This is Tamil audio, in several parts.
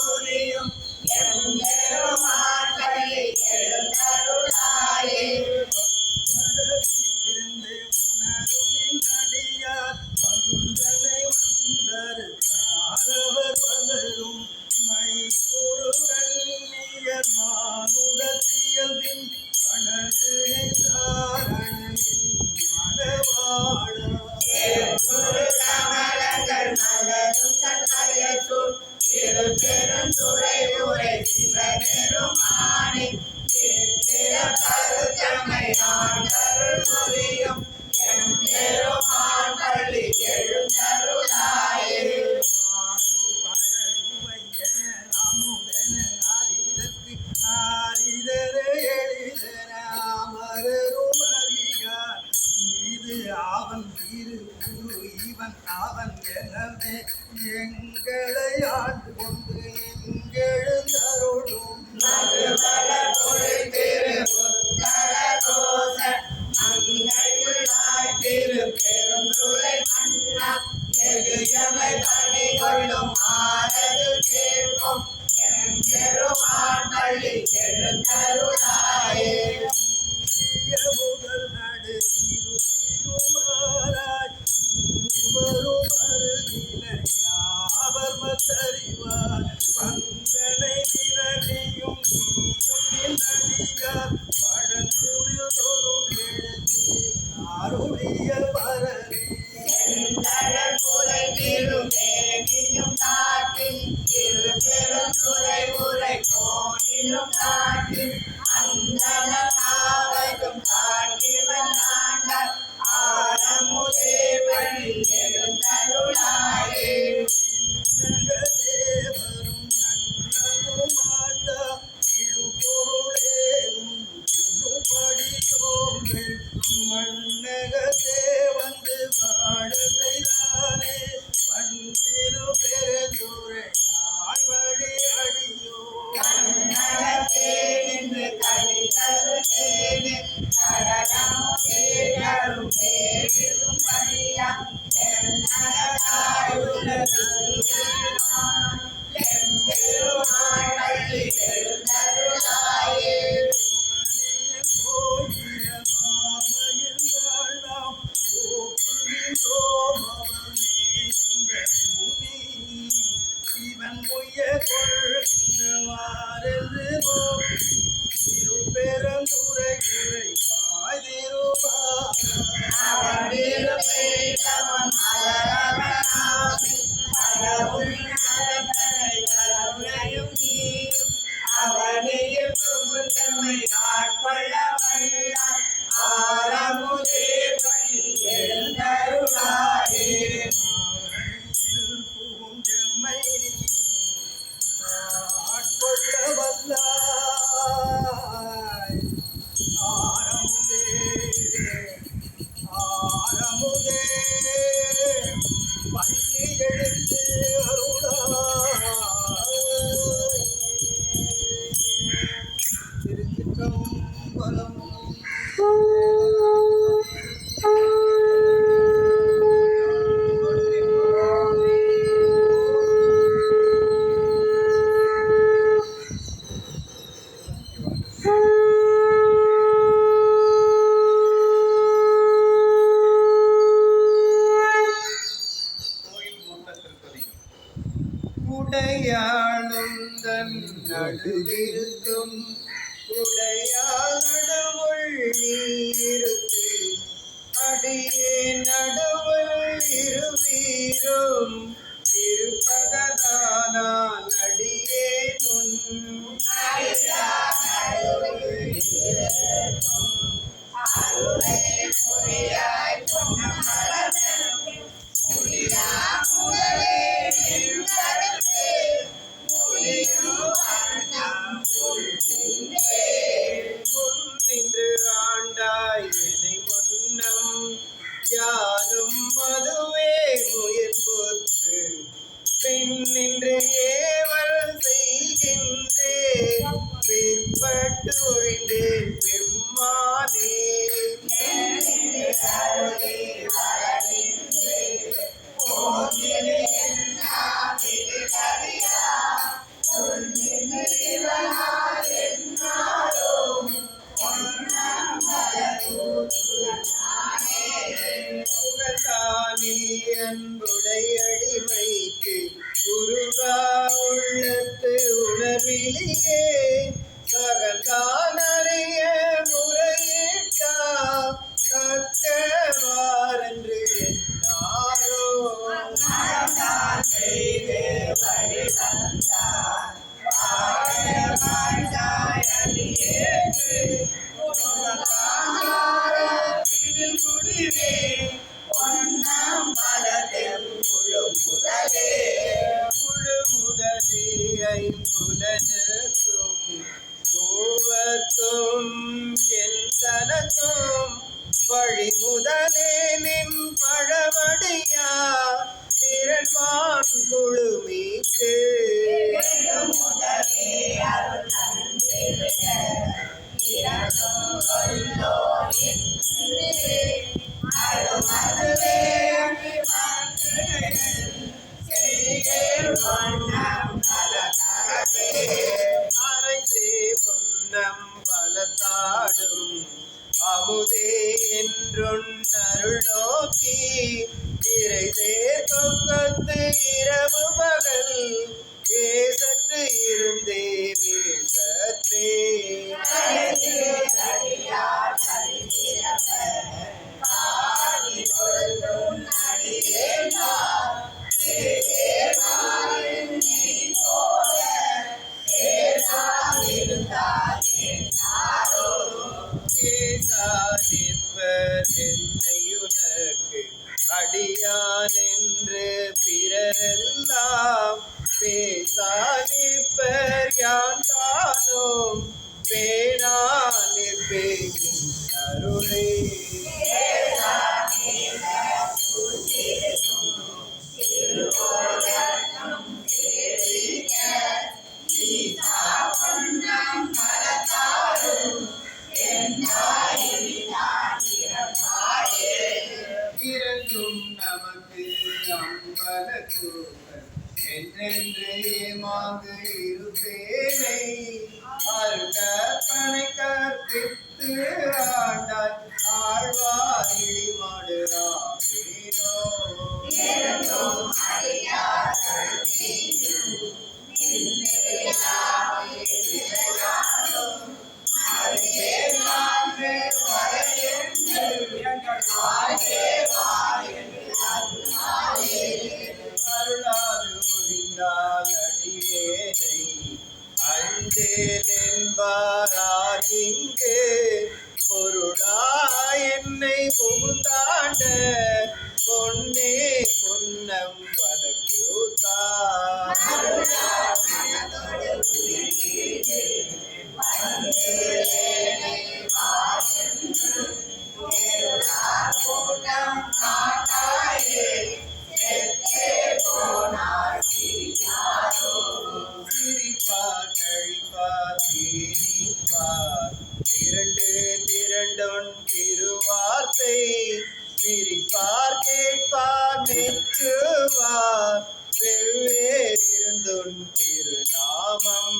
புரியும் அவன் இரு குரு இவன் அவன் எனவே எங்களை ஆண்டு கொண்டு எங்களும் அருளும் Yeah. eyleye பேசா நிற்பர் யான் திருநாமம்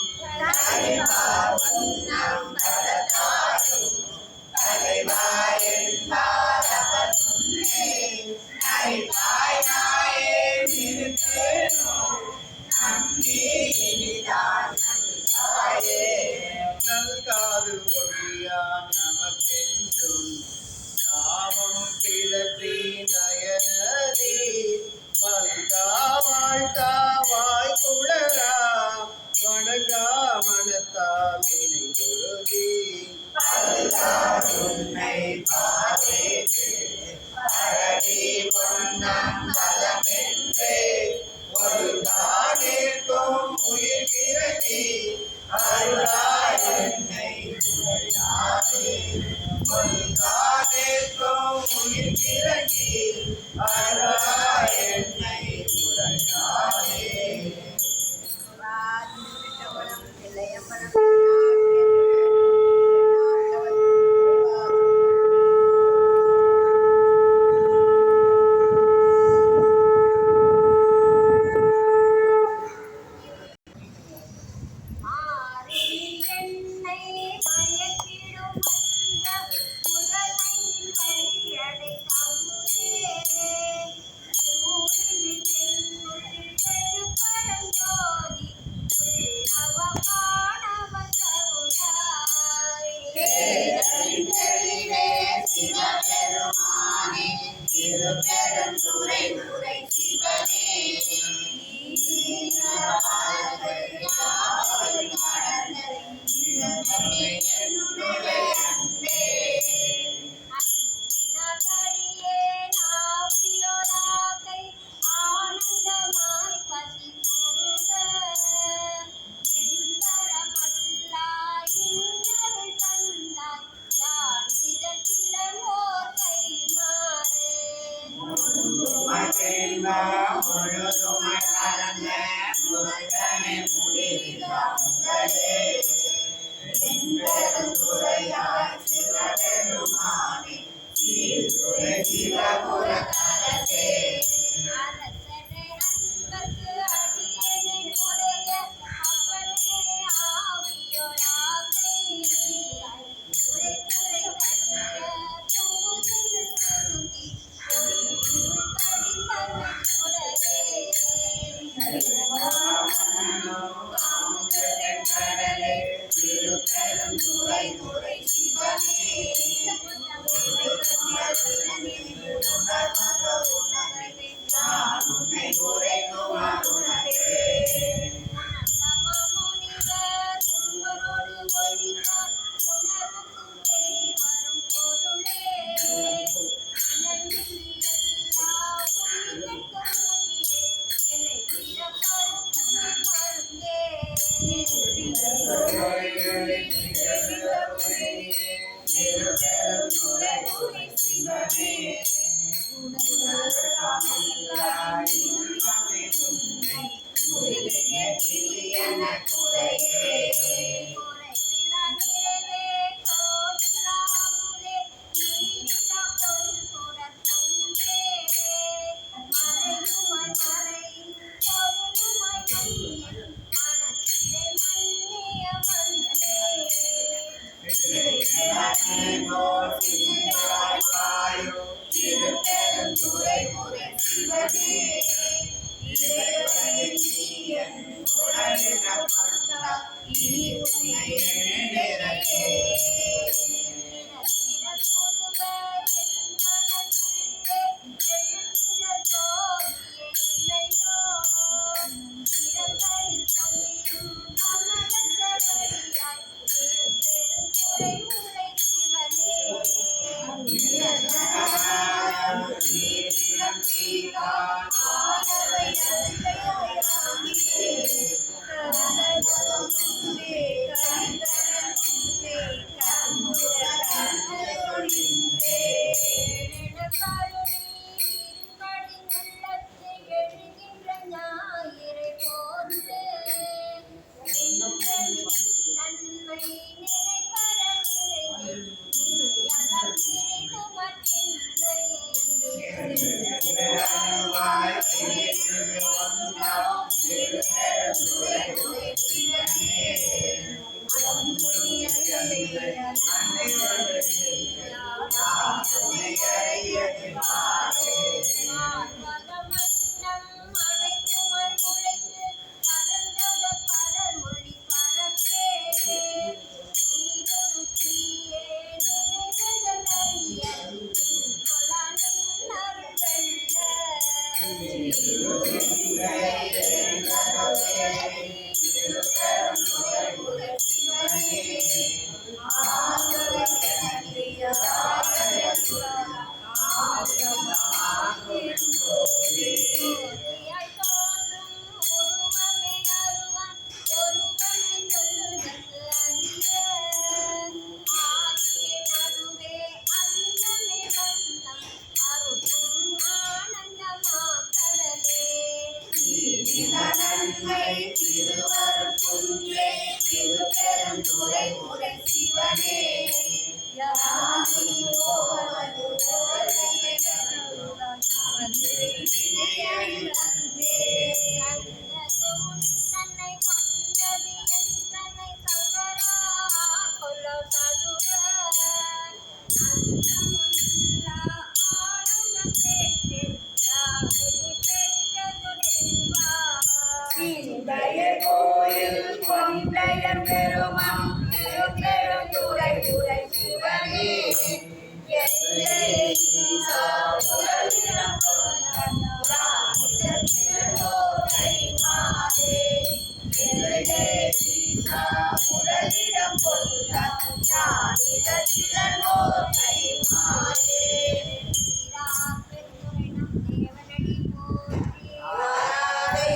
ஒருங்கானிற்கும் உயிர் கிறங்கி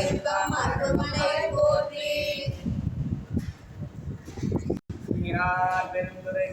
செல்வம் அருள்மலை போற்றி. பெருந்துரை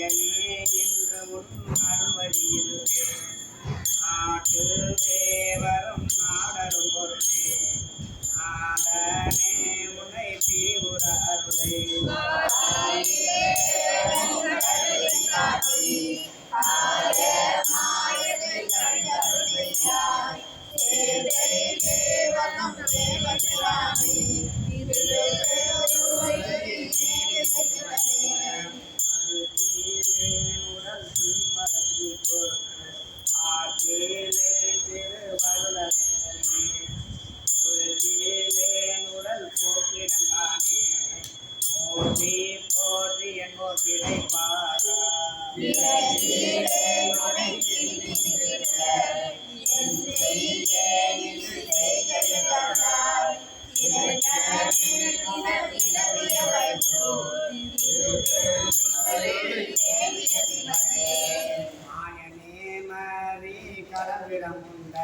மனிதனே என்று உன் அருள்வழியில் கடவிடமுண்ட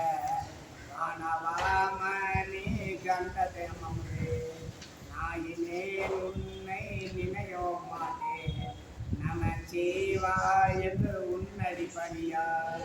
ஆனவாமணி கண்டதேமமுடே நாயினே உன்னை நினையோ மாட்டே நம சீவா என்று உன்னடி பணியார்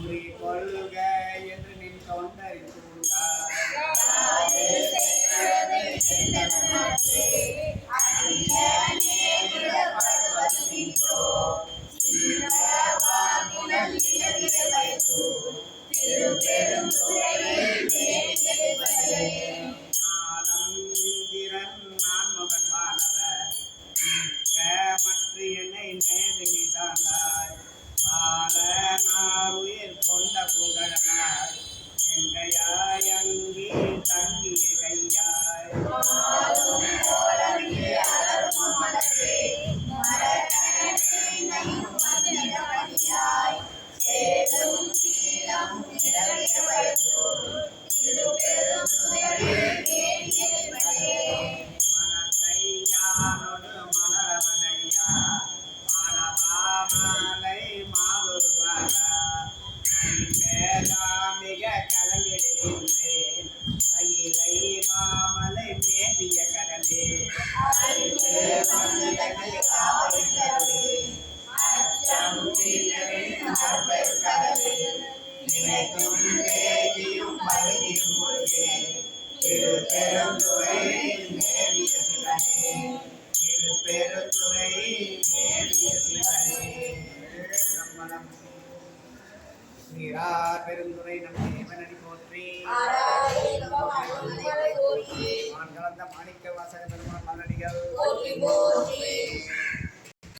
குறிக்கொள்க என்று நின் கவுண்டர் பெரும் உயிர் கொண்ட புகழனார். எங்கையாயங்கு